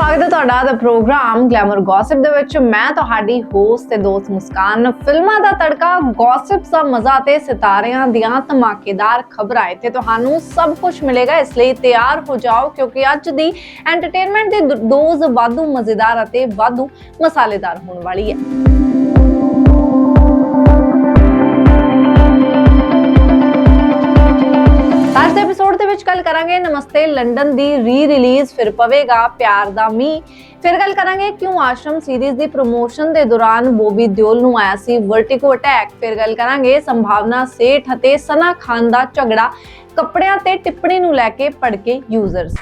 ਸਵਾਗਤ ਹੈ ਤੁਹਾਡਾ ਦਾ ਪ੍ਰੋਗਰਾਮ ਗਲੈਮਰ ਗੌਸਿਪ ਦੇ ਵਿੱਚ। ਮੈਂ ਤੁਹਾਡੀ ਹੋਸਟ ਤੇ ਦੋਸਤ ਮੁਸਕਾਨ। ਫਿਲਮਾਂ ਦਾ ਤੜਕਾ ਗੌਸਿਪ ਦਾ ਮਜ਼ਾ ਤੇ ਸਿਤਾਰਿਆਂ ਦੀਆਂ ਧਮਾਕੇਦਾਰ ਖਬਰਾਂ। ਇੱਥੇ ਤੁਹਾਨੂੰ ਸਭ ਕੁਝ ਮਿਲੇਗਾ। ਇਸ ਲਈ ਤਿਆਰ ਹੋ ਜਾਓ, ਕਿਉਂਕਿ ਅੱਜ ਦੀ ਐਂਟਰਟੇਨਮੈਂਟ ਦੀ ਡੋਜ਼ ਵਾਧੂ ਮਜ਼ੇਦਾਰ ਅਤੇ ਵਾਧੂ ਮਸਾਲੇਦਾਰ ਹੋਣ ਵਾਲੀ ਹੈ। ਕਰਾਂਗੇ। ਨਮਸਤੇ, ਲੰਡਨ ਦੀ ਰੀ ਰਿਲੀਜ਼ ਫਿਰ ਪਵੇਗਾ ਪਿਆਰ ਦਾ ਮੀ ਫਿਰ ਗੱਲ ਕਰਾਂਗੇ ਕਿਉਂ ਆਸ਼ਰਮ ਸੀਰੀਜ਼ ਦੀ ਪ੍ਰੋਮੋਸ਼ਨ ਦੇ ਦੌਰਾਨ ਬੋਬੀ ਦਿਓਲ ਨੂੰ ਆਇਆ ਸੀ ਵਰਟਿਗੋ ਅਟੈਕ ਫਿਰ ਗੱਲ ਕਰਾਂਗੇ ਸੰਭਾਵਨਾ ਸੇਠ ਅਤੇ ਸਨਾ ਖਾਨ ਦਾ ਝਗੜਾ। ਕੱਪੜਿਆਂ ਤੇ ਟਿੱਪਣੀ ਨੂੰ ਲੈ ਕੇ ਭੜਕੇ ਯੂਜ਼ਰਸ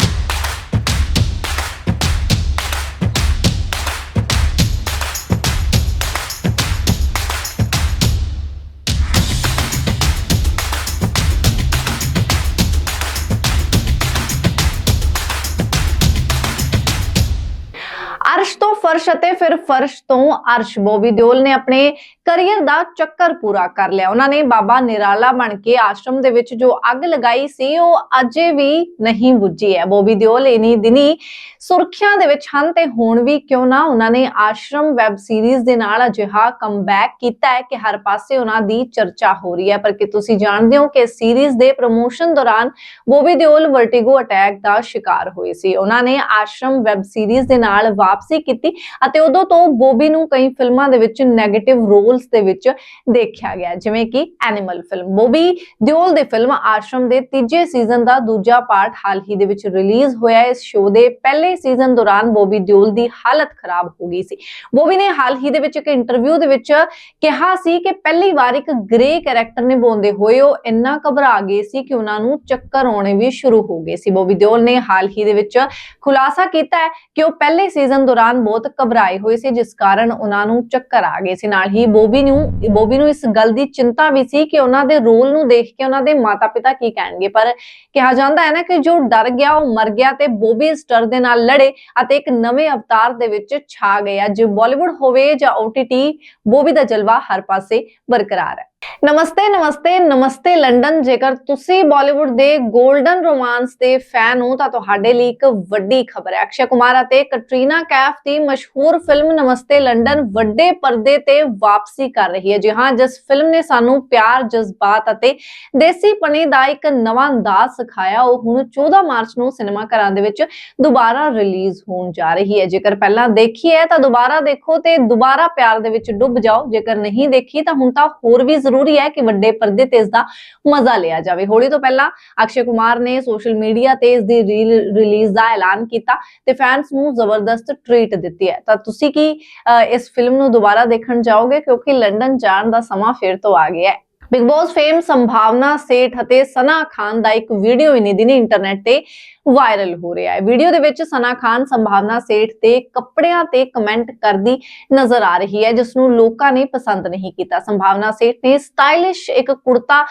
ਫਰਸ਼ ਅਤੇ ਫਿਰ ਫਰਸ਼ ਤੋਂ ਅਰਸ਼, ਬੋਬੀ ਦਿਓਲ ਨੇ ਆਪਣੇ ਕੈਰੀਅਰ ਦਾ ਚੱਕਰ ਪੂਰਾ ਕਰ ਲਿਆ। ਉਹਨਾਂ ਨੇ ਬਾਬਾ ਨਿਰਾਲਾ ਬਣ ਕੇ ਆਸ਼ਰਮ ਦੇ ਵਿੱਚ ਜੋ ਅੱਗ ਲਗਾਈ ਸੀ, ਉਹ ਅਜੇ ਵੀ ਨਹੀਂ ਬੁੱਝੀ ਹੈ। ਬੋਬੀ ਦਿਓਲ ਇਨੀ ਦਿਨੀ ਸੁਰਖੀਆਂ ਦੇ ਵਿੱਚ ਹਨ ਤੇ ਹੁਣ ਵੀ ਕਿਉਂ ਨਾ ਉਹਨਾਂ ਨੇ ਆਸ਼ਰਮ ਵੈਬ ਸੀਰੀਜ਼ ਦੇ ਨਾਲ ਅਜਿਹਾ ਕਮਬੈਕ ਕੀਤਾ ਹੈ ਕਿ ਹਰ ਪਾਸੇ ਉਹਨਾਂ ਦੀ ਚਰਚਾ ਹੋ ਰਹੀ ਹੈ। ਪਰ ਕਿ ਤੁਸੀਂ ਜਾਣਦੇ ਹੋ ਕਿ ਸੀਰੀਜ਼ ਦੇ ਪ੍ਰੋਮੋਸ਼ਨ ਦੌਰਾਨ ਬੋਬੀ ਦਿਓਲ ਵਰਟੀਗੋ ਅਟੈਕ ਦਾ ਸ਼ਿਕਾਰ ਹੋਏ ਸੀ। ਉਹਨਾਂ ਨੇ ਆਸ਼ਰਮ ਵੈਬ ਸੀਰੀਜ਼ ਦੇ ਨਾਲ ਵਾਪਸੀ ਕੀਤੀ। ਅਤੇ ਉਦੋਂ ਤੋਂ ਬੋਬੀ ਨੂੰ ਕਈ ਫਿਲਮਾਂ ਦੇ ਵਿੱਚ 네ਗੇਟਿਵ ਰੋਲਸ ਦੇ ਵਿੱਚ ਦੇਖਿਆ ਗਿਆ, ਜਿਵੇਂ ਕਿ ਐਨੀਮਲ ਫਿਲਮ ਬੋਬੀ ਦਿਓਲ ਦੀ ਫਿਲਮ ਆਸ਼ਰਮ ਦੇ ਤੀਜੇ ਸੀਜ਼ਨ ਦਾ ਦੂਜਾ ਪਾਰਟ ਹਾਲ ਹੀ ਦੇ ਵਿੱਚ ਰਿਲੀਜ਼ ਹੋਇਆ। ਇਸ ਸ਼ੋਅ ਦੇ ਪਹਿਲੇ ਸੀਜ਼ਨ ਦੌਰਾਨ ਬੋਬੀ ਦਿਓਲ ਦੀ ਹਾਲਤ ਖਰਾਬ ਹੋ ਗਈ ਸੀ। ਬੋਬੀ ਨੇ ਹਾਲ ਹੀ ਦੇ ਵਿੱਚ ਇੱਕ ਇੰਟਰਵਿਊ ਦੇ ਵਿੱਚ ਕਿਹਾ ਸੀ ਕਿ ਪਹਿਲੀ ਵਾਰ ਇੱਕ ਗ੍ਰੇ ਕੈਰੈਕਟਰ ਨਿਭਾਉਂਦੇ ਹੋਏ ਉਹ ਇੰਨਾ ਘਬਰਾ ਗਏ ਸੀ ਕਿ ਉਹਨਾਂ ਨੂੰ ਚੱਕਰ ਆਉਣੇ ਵੀ ਸ਼ੁਰੂ ਹੋ ਗਏ ਸੀ। ਬੋਬੀ ਦਿਓਲ ਨੇ ਹਾਲ ਹੀ ਦੇ ਵਿੱਚ ਖੁਲਾਸਾ ਕੀਤਾ ਹੈ ਕਿ ਉਹ ਪਹਿਲੇ ਸੀਜ਼ਨ ਦੌਰਾਨ ਬਹੁਤ ਘਬਰਾਏ ਹੋਏ ਸੀ, ਜਿਸ ਕਾਰਨ ਉਹਨਾਂ ਨੂੰ ਚੱਕਰ ਆ ਗਏ ਸੀ। ਨਾਲ ਹੀ ਬੋਬੀ ਨੂੰ ਬੋਬੀ ਨੂੰ ਇਸ ਗੱਲ ਦੀ ਚਿੰਤਾ ਵੀ ਸੀ ਕਿ ਉਹਨਾਂ ਦੇ ਰੋਲ ਨੂੰ ਦੇਖ ਕੇ ਉਹਨਾਂ ਦੇ ਮਾਤਾ-ਪਿਤਾ ਕੀ ਕਹਿਣਗੇ। ਪਰ ਕਿਹਾ ਜਾਂਦਾ ਹੈ ਨਾ ਕਿ ਜੋ ਡਰ ਗਿਆ, ਉਹ ਮਰ ਗਿਆ ਤੇ ਬੋਬੀ ਇਸ ਡਰ ਦੇ ਨਾਲ ਲੜੇ ਅਤੇ ਇੱਕ ਨਵੇਂ ਅਵਤਾਰ ਦੇ ਵਿੱਚ ਛਾ ਗਏ। ਜੇ ਬਾਲੀਵੁੱਡ ਹੋਵੇ ਜਾਂ OTT ਬੋਬੀ ਦਾ ਜਲਵਾ ਹਰ ਪਾਸੇ ਬਰਕਰਾਰ ਹੈ। ਨਮਸਤੇ ਨਮਸਤੇ ਨਮਸਤੇ ਲੰਡਨ। ਜੇਕਰ ਤੁਸੀਂ ਬਾਲੀਵੁੱਡ ਦੇ 골ਡਨ ਰੋਮਾਂਸ ਦੇ ਫੈਨ ਹੋ, ਤਾਂ ਤੁਹਾਡੇ ਲਈ ਇੱਕ ਵੱਡੀ ਖਬਰ ਹੈ। ਅਕਸ਼ੇ ਕੁਮਾਰ ਅਤੇ ਕੈਟਰੀਨਾ ਕੈਫ ਦੀ ਮਸ਼ਹੂਰ ਫਿਲਮ ਨਮਸਤੇ ਲੰਡਨ ਵੱਡੇ ਪਰਦੇ ਤੇ ਵਾਪਸੀ ਕਰ ਰਹੀ ਹੈ। ਜੀ ਹਾਂ, ਜਿਸ ਫਿਲਮ ਨੇ ਸਾਨੂੰ ਪਿਆਰ, ਜਜ਼ਬਾਤ ਅਤੇ ਦੇਸੀਪਣੇ ਦਾ ਇੱਕ ਨਵਾਂ ਅੰਦਾਜ਼ ਸਿਖਾਇਆ। ਉਹ ਹੁਣ 14 ਮਾਰਚ ਨੂੰ ਸਿਨੇਮਾ ਘਰਾਂ ਦੇ ਵਿੱਚ ਦੁਬਾਰਾ ਰਿਲੀਜ਼ ਹੋਣ ਜਾ ਰਹੀ ਹੈ। ਜੇਕਰ ਪਹਿਲਾਂ ਦੇਖੀ ਹੈ ਤਾਂ ਦੁਬਾਰਾ ਦੇਖੋ ਤੇ ਦੁਬਾਰਾ ਪਿਆਰ ਦੇ ਵਿੱਚ ਡੁੱਬ ਜਾਓ। ਜੇਕਰ ਨਹੀਂ ਦੇਖੀ ਤਾਂ ਹੁਣ ਤਾਂ ਹੋਰ ਵੀ ਜ਼ਰੂਰੀ ਹੈ ਕਿ ਵੱਡੇ ਪਰਦੇ ਤੇ ਇਸ ਦਾ ਮਜ਼ਾ ਲਿਆ ਜਾਵੇ। ਹੋਲੀ ਤੋਂ ਪਹਿਲਾਂ ਅਕਸ਼ੇ ਕੁਮਾਰ ਨੇ ਸੋਸ਼ਲ ਮੀਡੀਆ ਤੇ ਇਸ ਦੀ ਰਿਲੀਜ਼ ਦਾ ਐਲਾਨ ਕੀਤਾ ਤੇ ਫੈਨਸ ਨੂੰ ਜ਼ਬਰਦਸਤ ਟ੍ਰੀਟ ਦਿੱਤੀ ਹੈ। ਤਾਂ ਤੁਸੀਂ ਕੀ ਅਹ, ਇਸ ਫਿਲਮ ਨੂੰ ਦੁਬਾਰਾ ਦੇਖਣ ਜਾਓਗੇ? ਕਿਉਂਕਿ ਲੰਡਨ ਜਾਣ ਦਾ ਸਮਾਂ ਫਿਰ ਤੋਂ ਆ ਗਿਆ ਹੈ। ਬਿਗ ਬੌਸ ਫੇਮ ਸੰਭਾਵਨਾ ਸੇਠ ਅਤੇ ਸਨਾ ਖਾਨ ਦਾ ਇੱਕ ਵੀਡੀਓ ਇਨੀ ਦਿਨੀ ਇੰਟਰਨੈਟ ਤੇ ਵਾਇਰਲ ਹੋ ਰਿਹਾ ਹੈ। ਵੀਡੀਓ ਦੇ ਵਿੱਚ ਸਨਾ ਖਾਨ ਸੰਭਾਵਨਾ ਸੇਠ ਤੇ ਕੱਪੜਿਆਂ ਤੇ ਕਮੈਂਟ ਕਰਦੀ ਨਜ਼ਰ ਆ ਰਹੀ ਹੈ ਜਿਸ ਨੂੰ ਲੋਕਾਂ ਨੇ ਪਸੰਦ ਨਹੀਂ ਕੀਤਾ। ਸੰਭਾਵਨਾ ਸੇਠ ਨੇ ਸਟਾਈਲਿਸ਼ ਇੱਕ ਕੁੜਤਾ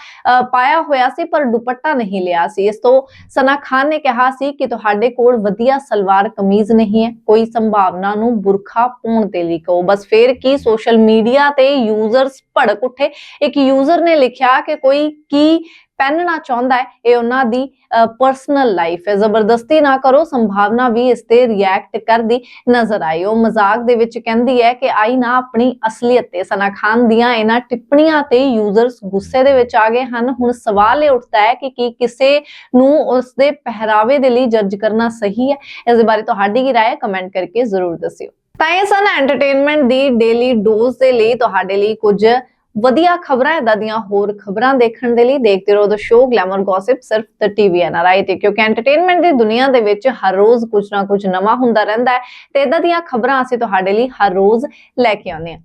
ਪਾਇਆ ਹੋਇਆ ਸੀ, ਪਰ ਦੁਪੱਟਾ ਨਹੀਂ ਲਿਆ ਸੀ। ਇਸ ਤੋਂ ਸਨਾ ਖਾਨ ਨੇ ਕਿਹਾ ਸੀ ਕਿ ਤੁਹਾਡੇ ਕੋਲ ਵਧੀਆ ਸਲਵਾਰ ਕਮੀਜ਼ ਨਹੀਂ ਹੈ, ਕੋਈ ਸੰਭਾਵਨਾ ਨੂੰ ਬੁਰਖਾ ਪਾਉਣ ਤੇ ਲਈ ਕਹੋ। ਬਸ ਫੇਰ ਕੀ ਸੋਸ਼ਲ ਮੀਡੀਆ ਤੇ ਯੂਜ਼ਰਸ ਭੜਕ ਉੱਠੇ? ਇੱਕ ਯੂਜ਼ਰ ਨੇ ਲਿਖਿਆ ਕਿ ਕੋਈ ਕੀ ਪਹਿਨਣਾ ਚਾਹੁੰਦਾ ਹੈ, ਇਹ ਉਹਨਾਂ ਦੀ ਪਰਸਨਲ ਲਾਈਫ ਹੈ। ਜ਼ਬਰਦਸਤੀ ਨਾ ਕਰੋ, ਸੰਭਾਵਨਾ ਵੀ ਇਸ ਤੇ ਰਿਐਕਟ ਕਰਦੀ ਨਜ਼ਰ ਆਈ। ਉਹ ਮਜ਼ਾਕ ਦੇ ਵਿੱਚ ਕਹਿੰਦੀ ਹੈ ਕਿ ਆਈ ਨਾ ਆਪਣੀ ਅਸਲੀਅਤ ਤੇ। ਸਨਾ ਖਾਨ ਦੀਆਂ ਇਹਨਾਂ ਟਿੱਪਣੀਆਂ ਤੇ ਯੂਜ਼ਰਸ ਗੁੱਸੇ ਦੇ ਵਿੱਚ ਆ ਗਏ ਹਨ। ਹੁਣ ਸਵਾਲ ਇਹ ਉੱਠਦਾ ਹੈ ਕਿ ਕੀ ਕਿਸੇ ਨੂੰ ਉਸ ਦੇ ਪਹਿਰਾਵੇ ਦੇ ਲਈ ਜੱਜ ਕਰਨਾ ਸਹੀ ਹੈ? ਇਸ ਦੇ ਬਾਰੇ ਤੁਹਾਡੀ ਕੀ ਰਾਏ ਕਮੈਂਟ ਕਰਕੇ ਜ਼ਰੂਰ ਦੱਸਿਓ। ਤਾਂ ਇਹ ਸਨ ਐਂਟਰਟੇਨਮੈਂਟ ਦੀ ਡੇਲੀ ਡੋਜ਼ ਦੇ ਲਈ। ਤੁਹਾਡੇ ਲਈ ਕੁਝ ਵਧੀਆ ਖਬਰਾਂ ਇਦਾਂ ਦੀਆਂ ਹੋਰ ਖਬਰਾਂ ਦੇਖਣ ਦੇ ਲਈ ਦੇਖਦੇ ਰਹੋ ਦ ਸ਼ੋਅ ਗਲੈਮਰ ਗੌਸਿਪ ਸਿਰਫ ਦ ਟੀਵੀ ਐਨਆਰਆਈ ਤੇ ਕਿਉਂਕਿ ਐਂਟਰਟੇਨਮੈਂਟ ਦੀ ਦੁਨੀਆ ਦੇ ਵਿੱਚ ਹਰ ਰੋਜ਼ ਕੁਝ ਨਾ ਕੁਝ ਨਵਾਂ ਹੁੰਦਾ ਰਹਿੰਦਾ ਹੈ ਤੇ ਇਦਾਂ ਦੀਆਂ ਖਬਰਾਂ ਅਸੀਂ ਤੁਹਾਡੇ ਲਈ ਹਰ ਰੋਜ਼ ਲੈ ਕੇ ਆਉਂਦੇ ਹਾਂ।